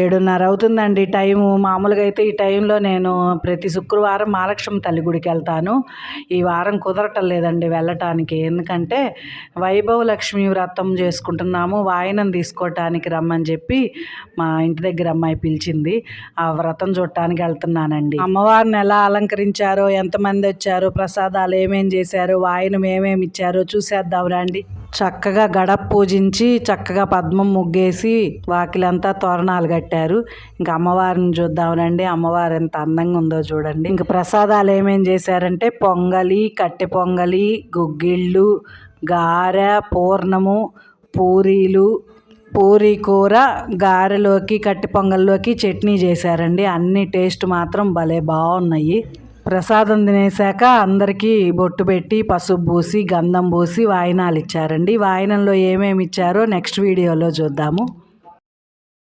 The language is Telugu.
ఏడున్నర అవుతుందండి టైము. మామూలుగా అయితే ఈ టైంలో నేను ప్రతి శుక్రవారం మహాలక్ష్మి తల్లి గుడికి వెళ్తాను. ఈ వారం కుదరటం లేదండి వెళ్ళటానికి. ఎందుకంటే వైభవ లక్ష్మి వ్రతం చేసుకుంటున్నాము. వాయనం తీసుకోవటానికి రమ్మని చెప్పి మా ఇంటి దగ్గర అమ్మాయి పిలిచింది. ఆ వ్రతం చూడటానికి వెళ్తున్నానండి. అమ్మవారిని ఎలా అలంకరించారో ఎంతమంది వచ్చారో ప్రసాదాలు ఏమేం చేశారో వాయనం ఏమేమి ఇచ్చారో చూసేద్దాం రండి. చక్కగా గడప పూజించి చక్కగా పద్మం ముగ్గేసి వాకిలంతా తోరణాలు కట్టారు. ఇంకా అమ్మవారిని చూద్దామనండి. అమ్మవారు ఎంత అందంగా ఉందో చూడండి. ఇంకా ప్రసాదాలు ఏమేం చేశారంటే పొంగలి కట్టె పొంగలి గుగ్గిళ్ళు గారె పూర్ణము పూరీలు పూరీ కూర గారెలోకి కట్టి పొంగల్లోకి చట్నీ చేశారండి. అన్ని టేస్ట్ మాత్రం భలే బాగున్నాయి. ప్రసాదం తినేసాక అందరికీ బొట్టు పెట్టి పసుపు పూసి గంధం పూసి వాయినాలు ఇచ్చారండి వాయినంలో ఏమేమి ఇచ్చారో నెక్స్ట్ వీడియోలో చూద్దాము.